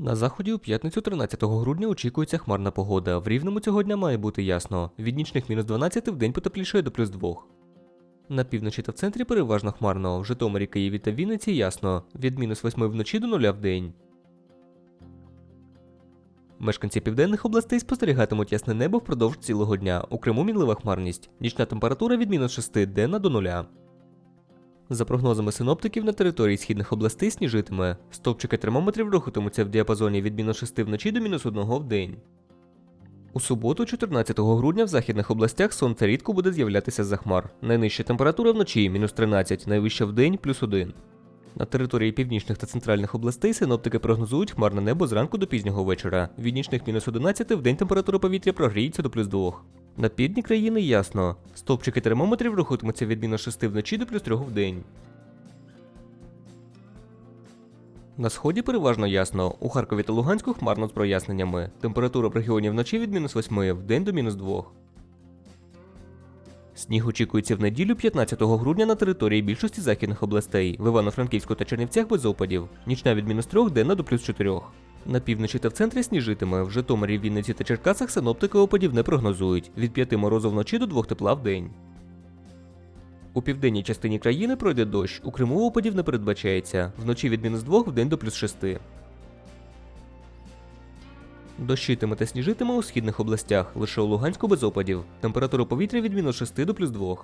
На заході у п'ятницю 13 грудня очікується хмарна погода. В рівному цього дня має бути ясно. Від нічних мінус 12 в день потеплішає до плюс 2. На півночі та в центрі переважно хмарно. В Житомирі, Києві та Вінниці ясно. Від мінус 8 вночі до 0 в день. Мешканці південних областей спостерігатимуть ясне небо впродовж цілого дня. У Криму мінлива хмарність. Нічна температура від мінус 6 денна до 0. За прогнозами синоптиків, на території східних областей сніжитиме. Стовпчики термометрів рухатимуться в діапазоні від мінус 6 вночі до мінус 1 в день. У суботу, 14 грудня, в західних областях сонце рідко буде з'являтися за хмар. Найнижча температура вночі мінус 13, найвища в день плюс 1. На території північних та центральних областей синоптики прогнозують хмарне небо зранку до пізнього вечора. Від нічних мінус 11 в день температура повітря прогріється до плюс 2. На півдні країни ясно. Стовпчики термометрів рухатимуться від мінус 6 вночі до плюс 3 в день. На сході переважно ясно. У Харкові та Луганську хмарно з проясненнями. Температура в регіоні вночі від мінус 8 в день до мінус 2. Сніг очікується в неділю 15 грудня на території більшості західних областей. В Івано-Франківську та Чернівцях без опадів. Нічна від мінус 3 денна до плюс 4. На півночі та в центрі сніжитиме. В Житомирі, Вінниці та Черкасах синоптики опадів не прогнозують. Від 5 морозу вночі до 2 тепла в день. У південній частині країни пройде дощ. У Криму опадів не передбачається. Вночі від мінус 2 в день до плюс 6. Дощитиме та сніжитиме у східних областях, лише у Луганську без опадів. Температура повітря від мінус 6 до плюс 2.